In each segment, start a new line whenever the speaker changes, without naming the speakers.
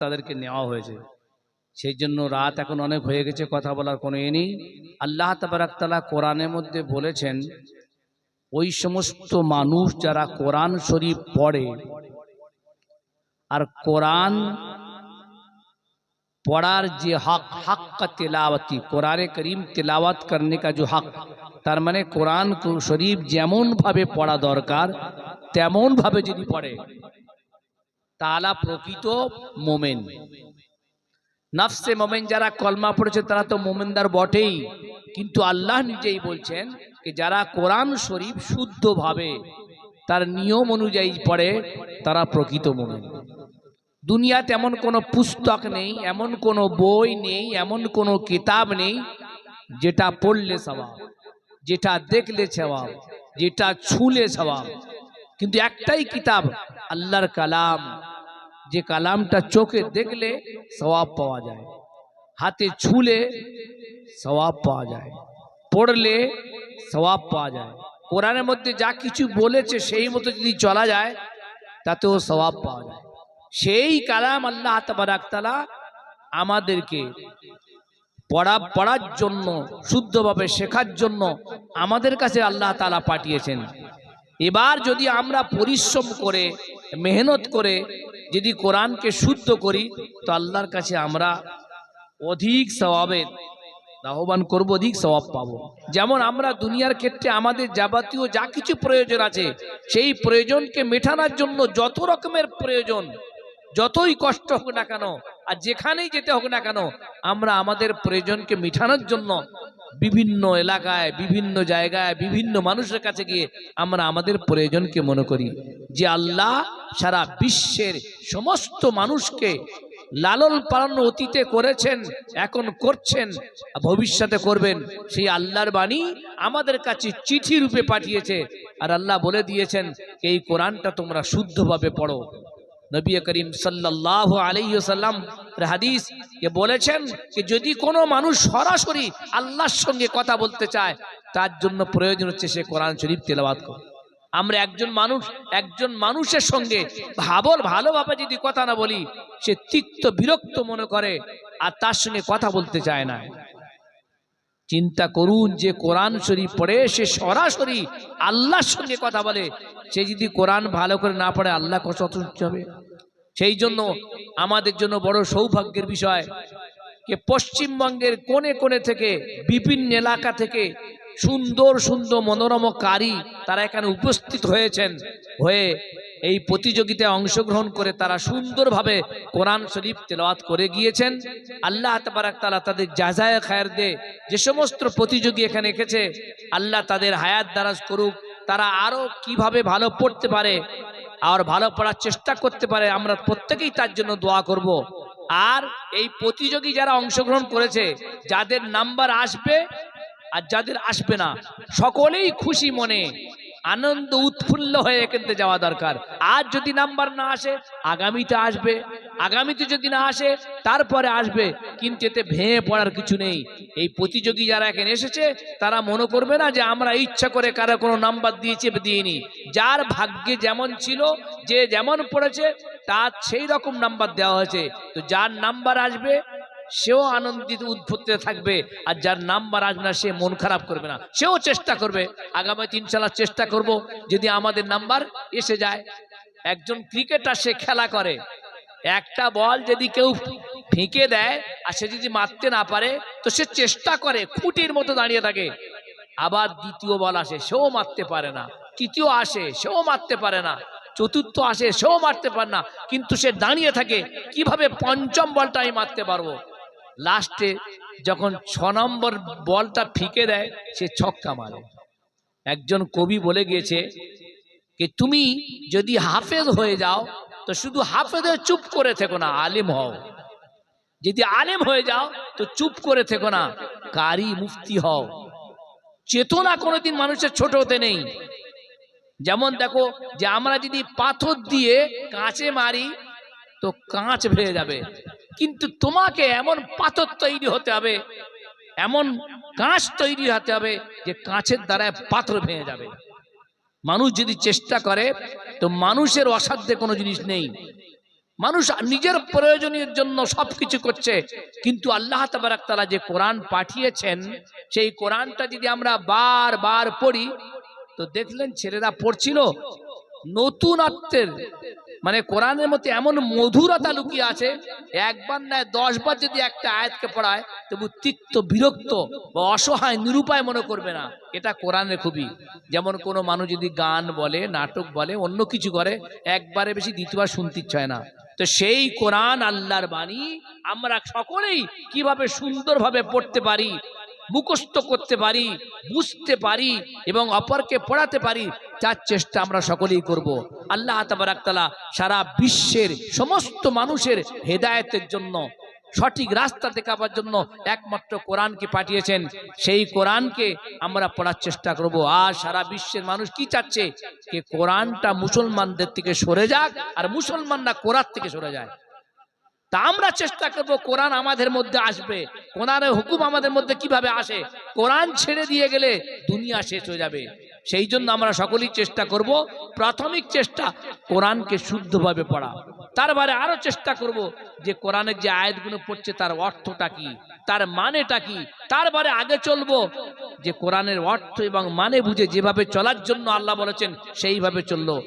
তাদেরকে নেওয়া হয়েছে সেই জন্য রাত এখন অনেক হয়ে গেছে কথা বলার কোনো এ নেই আল্লাহ তাবারাকতালা কোরআনের মধ্যে বলেছেন ওই সমস্ত মানুষ যারা কোরআন শরীফ পড়ে আর কোরআন পড়ার যে হক হক का तिलावती কোরআনে করিম তিলাওয়াত করনে का जो হক তার মানে কোরআন শরীফ যেমন ভাবে পড়া দরকার তেমন ভাবে যদি পড়ে তালা প্রকৃত মোমেন। নফসে মোমেন যারা কলমা পড়েছে, তারা তো মোমেনদার বটেই। কিন্তু আল্লাহ নিজেই বলছেন যে, যারা কোরআন শরীফ শুদ্ধভাবে তার নিয়ম অনুযায়ী পড়ে, তারা প্রকৃত মোমেন। দুনিয়াতে এমন কোনো পুস্তক নেই, এমন কোনো বই নেই, এমন কোনো কিতাব নেই, যেটা পড়লে স্বভাব, যেটা দেখলে স্বভাব, যেটা ছুলে স্বভাব। কিন্তু একটাই কিতাব, আল্লাহর কালাম। যে কালামটা চোখে দেখলে সওয়াব পাওয়া যায়, হাতে ছুলে সওয়াব পাওয়া যায়, পড়লে সওয়াব পাওয়া যায়। কোরআনের মধ্যে যা কিছু বলেছে সেই মতো যদি চলা যায়, তাতেও সওয়াব পাওয়া যায়। সেই কালাম আল্লাহ তাবারাকতালা আমাদেরকে পড়া, পড়ার জন্য, শুদ্ধভাবে শেখার জন্য আমাদের কাছে আল্লাহ তালা পাঠিয়েছেন। এবার যদি আমরা পরিশ্রম করে, মেহনত করে যদি কোরআনকে শুদ্ধ করি, তো আল্লাহর কাছে আমরা অধিক স্বভাবের লাভবান করব, অধিক স্বভাব পাবো। যেমন আমরা দুনিয়ার ক্ষেত্রে আমাদের যাবতীয় যা কিছু প্রয়োজন আছে, সেই প্রয়োজনকে মেটানোর জন্য যত রকমের প্রয়োজন যতই কষ্ট হোক না কেন, আর যেখানেই যেতে হোক না কেন, আমরা আমাদের প্রয়োজনকে মেটানোর জন্য বিভিন্ন এলাকায়, বিভিন্ন জায়গায়, বিভিন্ন মানুষের কাছে গিয়ে আমরা আমাদের প্রয়োজনকে মনে করি যে আল্লাহ সারা বিশ্বের সমস্ত মানুষকে লালন পালন অতীতে করেছেন, এখন করছেন ভবিষ্যতে করবেন। সেই আল্লাহর বাণী আমাদের কাছে চিঠি রূপে পাঠিয়েছে, আর আল্লাহ বলে দিয়েছেন, এই কোরআনটা তোমরা শুদ্ধভাবে পড়ো। নবী করিম সাল্লাহ আলাইসাল্লাম হাদিস কে বলেছেন যে যদি কোনো মানুষ সরাসরি আল্লাহর সঙ্গে কথা বলতে চায়, তার জন্য প্রয়োজন হচ্ছে সে কোরআন শরীফ তেলাবাদ করে। আমরা একজন মানুষ, একজন মানুষের সঙ্গে ভাবল ভালোভাবে যদি কথা না বলি, সে তিক্ত বিরক্ত মনে করে আর তার সঙ্গে কথা বলতে চায় না। চিন্তা করুন যে কোরআন শরীফ পড়ে সে সরাসরি আল্লাহর সঙ্গে কথা বলে। সে যদি কোরআন ভালো করে না পড়ে, আল্লাহ কত হবে? সেই জন্য আমাদের জন্য বড় সৌভাগ্যের বিষয় যে পশ্চিমবঙ্গের কোণে কোণে থেকে, বিভিন্ন এলাকা থেকে সুন্দর সুন্দর মনোরম কারি তারা এখানে উপস্থিত হয়েছেন, হয়ে এই প্রতিযোগিতায় অংশগ্রহণ করে তারা সুন্দরভাবে কোরআন শরীফ তেলাওয়াত করে গিয়েছেন আল্লাহ তাবারাক তালা তাদের জাজায় খায়ের দে যে সমস্ত প্রতিযোগী এখানে এসেছে আল্লাহ তাদের হায়াত দারাজ করুক তারা আরও কীভাবে ভালো পড়তে পারে আর ভালো পড়ার চেষ্টা করতে পারে, আমরা প্রত্যেকেই তার জন্য দোয়া করব। আর এই প্রতিযোগী যারা অংশগ্রহণ করেছে, যাদের নাম্বার আসবে আর যাদের আসবে না, সকলেই খুশি মনে আনন্দ উৎফুল্ল হয়ে এখানতে যাওয়া দরকার। আজ যদি নাম্বার না আসে, আগামীতে আসবে। আগামীতে যদি না আসে, তারপরে আসবে। কিন্তু এতে ভেঙে পড়ার কিছু নেই। এই প্রতিযোগী যারা এখানে এসেছে, তারা মনে করবে না যে আমরা ইচ্ছা করে কারও কোনো নাম্বার দিয়েছি দিইনি। যার ভাগ্যে যেমন ছিল, যে যেমন পড়েছে, তার সেই রকম নাম্বার দেওয়া হয়েছে। তো যার নাম্বার আসবে সেও আনন্দিত উদ্ভুত থাকবে, আর যার নাম্বার আসবে না, সে মন খারাপ করবে না। সেও চেষ্টা করবে। আগামী তিন সালার চেষ্টা করব, যদি আমাদের নাম্বার এসে যায়। একজন ক্রিকেটার সে খেলা করে। একটা বল যদি কেউ ফেঁকে দেয়, আর সে যদি মারতে না পারে, তো সে চেষ্টা করে, খুঁটির মতো দাঁড়িয়ে থাকে। আবার দ্বিতীয় বল আসে, সেও মারতে পারে না। তৃতীয় আসে, সেও মারতে পারে না। চতুর্থ আসে, সেও মারতে পারে না। কিন্তু সে দাঁড়িয়ে থাকে, কীভাবে পঞ্চম বলটা আমি মারতে পারব? লাস্টে যখন ছ নম্বর বলটা ফিকে দেয়, সে ছক্কা মারে। একজন কবি বলে গিয়েছে যে, তুমি যদি হাফেজ হয়ে যাও, তো শুধু হাফেজে চুপ করে থেকো না, আলিম হও। যদি আলেম হয়ে যাও, তো চুপ করে থেকো না, কারি মুফতি হও। চেতনা কোনোদিন মানুষের ছোট হতে নেই। যেমন দেখো যে, আমরা যদি পাথর দিয়ে কাঁচে মারি, তো কাঁচ ভেঙে যাবে। কিন্তু তোমাকে এমন পাথর তৈরি হতে হবে, এমন কাঁচ তৈরি হতে হবে যে কাঁচের দ্বারায় পাথর ভেঙে যাবে। মানুষ যদি চেষ্টা করে, তো মানুষের অসাধ্যে কোনো জিনিস নেই। মানুষ নিজের প্রয়োজনের জন্য সবকিছু করছে, কিন্তু আল্লাহ তাআলা যে কোরআন পাঠিয়েছেন, সেই কোরআনটা যদি আমরা বারবার পড়ি, তো দেখলেন ছেলেরা পড়ছিল নতুনত্বের মানে কোরআনের মধ্যে এমন মধুরতা লুকিয়ে আছে, একবার নয়, দশবার যদি একটা আয়াতকে পড়ায়, তবু তিক্ত বিরক্ত বা অসহায়, নিরুপায় মনে করবে না। এটা কোরআনের খুবই। যেমন কোনো মানুষ যদি গান বলে, নাটক বলে, অন্য কিছু করে, একবারে বেশি দ্বিতীয়বার শুনতে ইচ্ছে হয় না। তো সেই কোরআন আল্লাহর বাণী আমরা সকলেই কীভাবে সুন্দরভাবে পড়তে পারি মুখস্থ করতে পারি, বুঝতে পারি এবং অপরকে পড়াতে পারি, তার চেষ্টা আমরা সকলেই করব। আল্লাহ তাবারাকতালা সারা বিশ্বের সমস্ত মানুষের হেদায়তের জন্য, সঠিক রাস্তা দেখাবার জন্য একমাত্র কোরআনকে পাঠিয়েছেন। সেই কোরআনকে আমরা পড়ার চেষ্টা করব। আর সারা বিশ্বের মানুষ কি চাচ্ছে? যে কোরআনটা মুসলমানদের থেকে সরে যাক, আর মুসলমানরা কোরআন থেকে সরে যায়। তা আমরা চেষ্টা করব, কোরআন আমাদের মধ্যে আসবে। কোরআনের হুকুম আমাদের মধ্যে কীভাবে আসে? কোরআন ছেড়ে দিয়ে গেলে দুনিয়া শেষ হয়ে যাবে। সেই জন্য আমরা সকলেই চেষ্টা করব, প্রাথমিক চেষ্টা কোরআনকে শুদ্ধভাবে পড়া। তারপরে আরও চেষ্টা করব যে কোরআনের যে আয়াতগুলো পড়ছে, তার অর্থটা কি? তার মানেটা কি? তারপরে আগে চলবো যে কোরআনের অর্থ এবং মানে বুঝে যেভাবে চলার জন্য আল্লাহ বলেছেন, সেইভাবে চলল।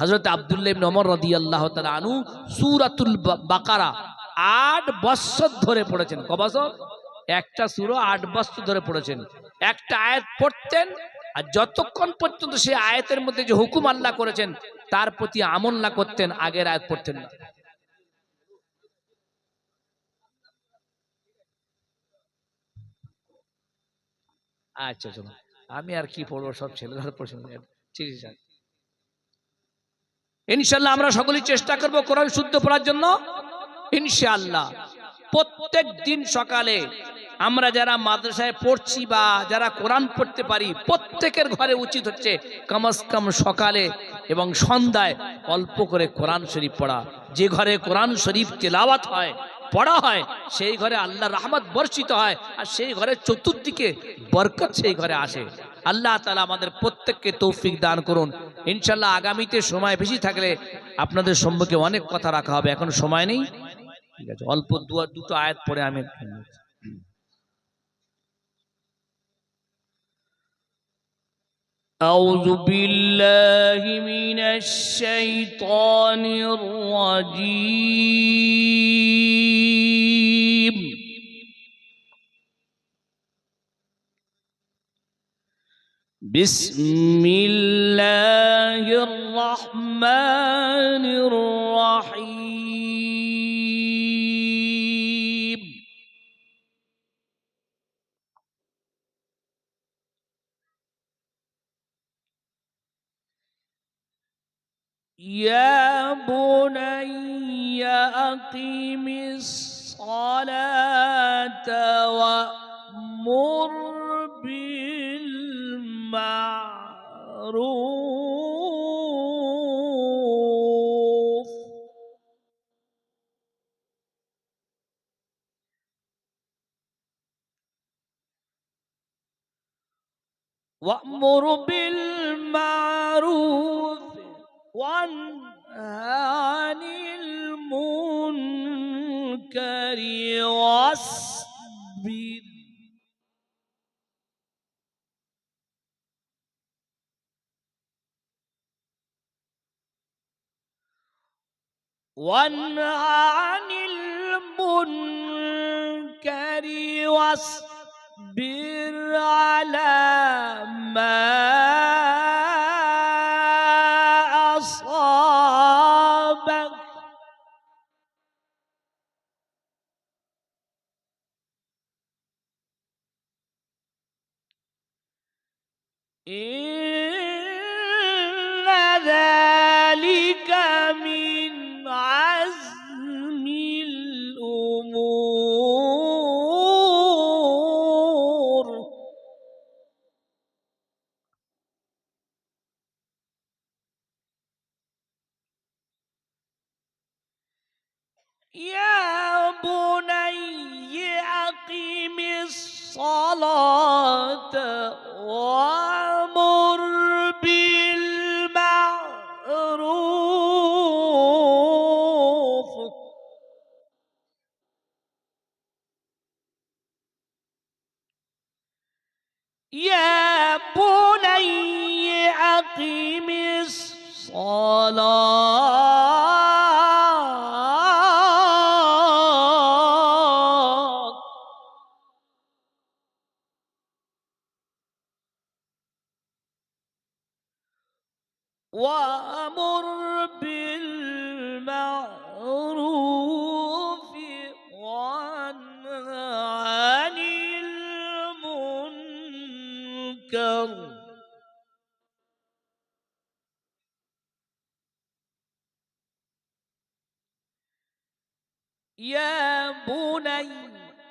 হজরত আবদুল্লাহ নমর রদি আল্লাহ আনু সূরাতুল বাকারা আট বছর ধরে পড়েছেন। ক বছর একটা সূরা আট বছর ধরে পড়েছেন। একটা আয়াত পড়তেন আর যতক্ষণ পর্যন্ত সেই আয়াতের মধ্যে যে হুকুম আল্লাহ করেছেন, তার প্রতি আমল না করতেন, আগের আয়াত পড়তেন না। আচ্ছা চলো। আমি আর কি পড়ব সব ছেলেরা পড়ছে ঠিক আছে ইনশাল্লাহ আমরা সকলেই চেষ্টা করব কোরআন শুদ্ধ পড়ার জন্য। ইনশাআল্লাহ। প্রত্যেক দিন সকালে আমরা যারা মাদ্রাসায় পড়ছি বা যারা কোরআন পড়তে পারি, প্রত্যেকের ঘরে উচিত হচ্ছে কমস কম সকালে এবং সন্ধ্যায় অল্প করে কোরআন শরীফ পড়া। যে ঘরে কোরআন শরীফ তেলাওয়াত হয়, পড়া হয়, সেই ঘরে আল্লাহ রহমত বর্ষিত হয়, আর সেই ঘরে চতুর্দিকে বরকত সেই ঘরে আসে। আল্লাহ তালা আমাদের প্রত্যেককে তৌফিক দান করুন ইনশাল্লাহ আগামীতে সময় বেশি থাকলে আপনাদের সম্মুখে অনেক কথা রাখা হবে এখন সময় নেই ঠিক আছে অল্প দু- দুটো আয়াত পরে আমি أعوذ بالله من الشيطان الرجيم بسم الله الرحمن الرحيم. يا بني أقم الصلاة وأمر معروف. وأمر بالمعروف وأنهى عن المنكر والسر وانه عن المنكر واصبر على ما يا بني أقم الصلاة.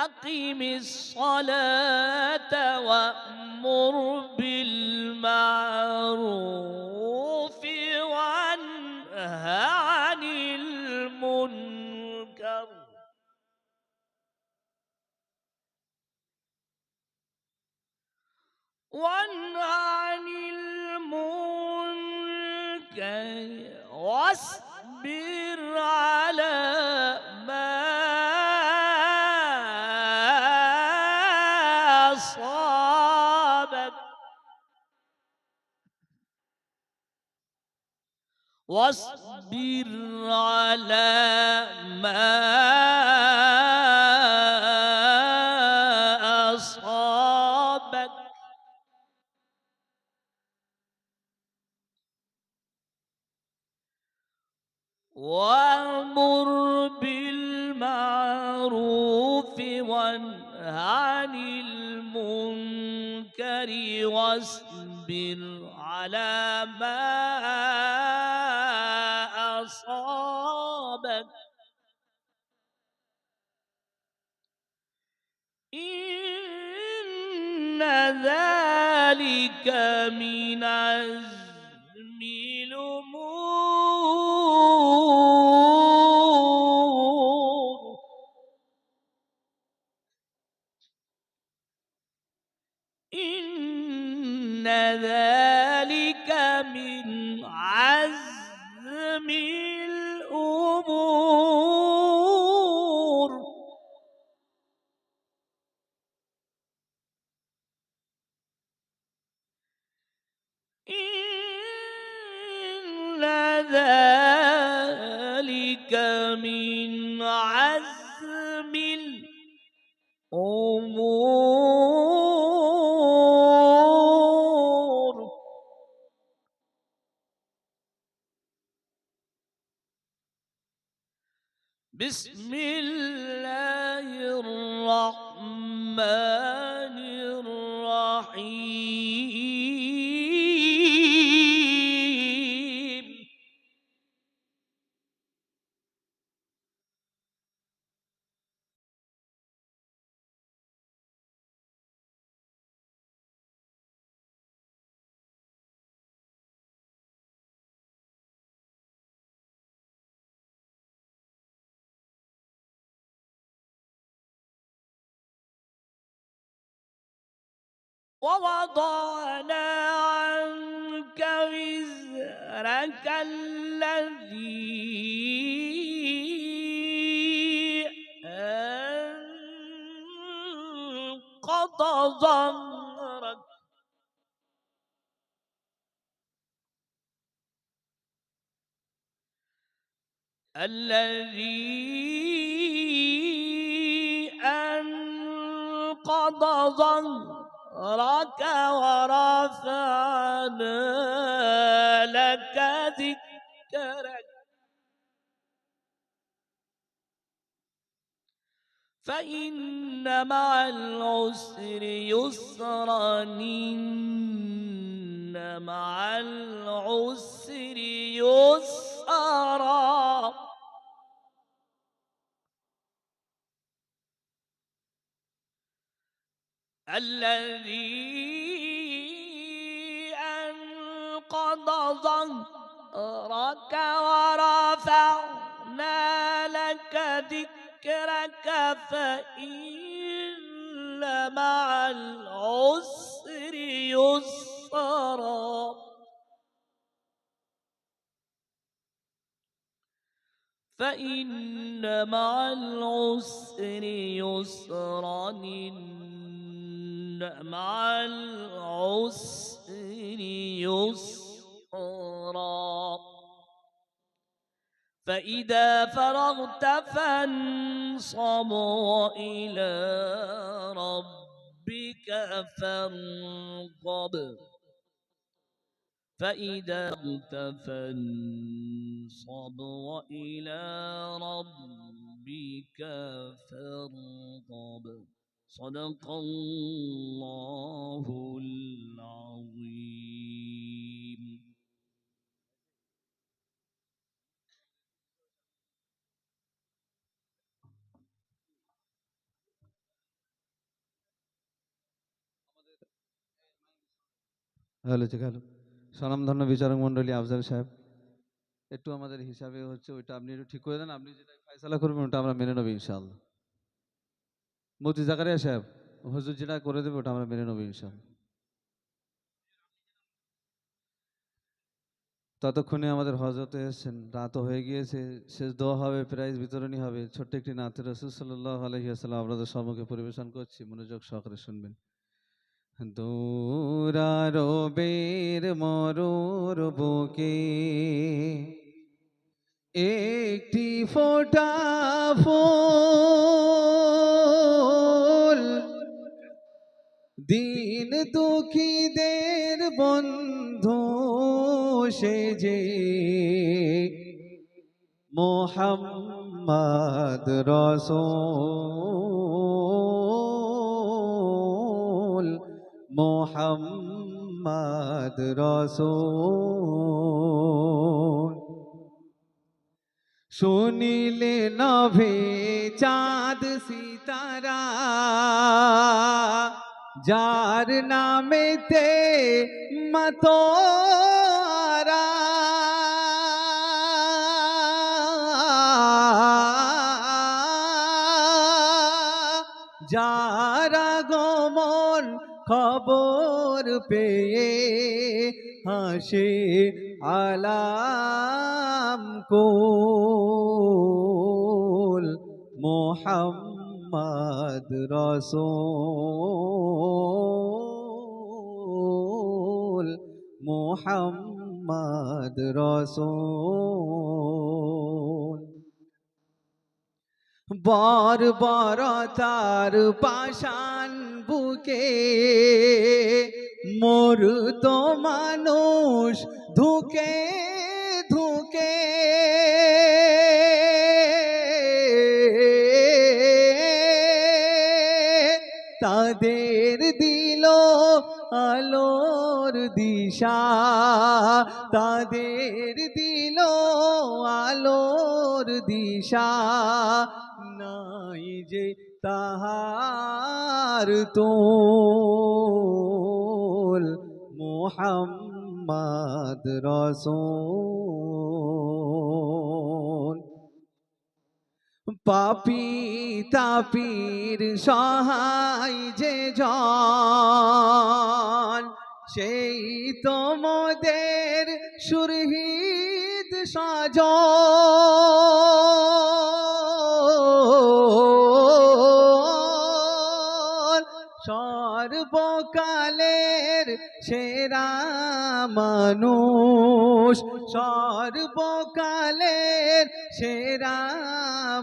أقم الصلاة وأمر بالمعروف وانه عن المنكر. وانه عن المنكر. واصبر على ما أصابك. وأمر بالمعروف وانه عن المنكر واصبر على ما إن ذلك من عزم ذلك من عزم الأمور. ووضعنا عنك وزرك الذي أنقض ظهرك. الذي أنقض ظهرك. ورفعنا لك ذكرك. فإن مع العسر يسرا إن مع العسر يسرا. الذي أنقض ظهرك ورفعنا لك ذكرك فإن مع العسر يسرا. فإن مع العسر يسرا
مع العسر يسرا فإذا فرغت فانصب وإلى ربك فارغب فإذا فرغت فانصب وإلى ربك فارغب صدق الله العظيم
হ্যালো ঠিক হ্যালো স্বনামধন্য বিচারক মন্ডলী আফজাল সাহেব একটু আমাদের হিসাবে হচ্ছে ওইটা আপনি একটু ঠিক করে দেন আপনি যেটা ফয়সালা করবেন ওটা আমরা মেনে নেবো ইনশাআল্লাহ মুফতি জাকারিয়া সাহেব, হুজুর যেটা করে দেবে ওটা আমরা মেনে নেব ইনশাআল্লাহ ততক্ষণে আমাদের হজরতে এসেছেন রাতও হয়ে গিয়েছে, শেষ দোয়া হবে, প্রাইজ বিতরণী হবে। ছোট্ট একটি নাতে রসুল সাল্লাহ আলহিহাসাল্লাম আপনাদের সম্মুখে পরিবেশন করছি, মনোযোগ সহকারে শুনবেন। দৌরারবের মরুর বুকে একটি ফোটা ফুল দিন দুঃখীদের বন্ধু সে যে। মোহাম্মদ রসুল মোহাম্মদ রসুল। শুনিলে নভে চাঁদ সিতারা যার নামেতে মতোরা যারা গমন খবর পেয়ে হাসে আলাম কুল মোহাম্মদ রসুল মোহাম্মদ রসুল। বর বর তার পাশান বুকে মোর তো মানুষ ধুকে ধুকে তাদের দিল আলোর দিশা। তাদের দিল আলোর দিশা। নাই যে তাহার তোল মোহাম্মদ রসুল। পাপি তাপির সহায় যে জন সেই তোমাদের সুরহিত সাজ সর্বকালের সেরা মানুষ সর্বকালের সেরা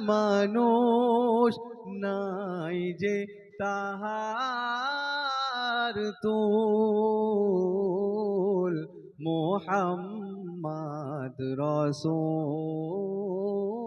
মানুষ নাই যে তাহার তুল। মোহাম্মদ রসুল।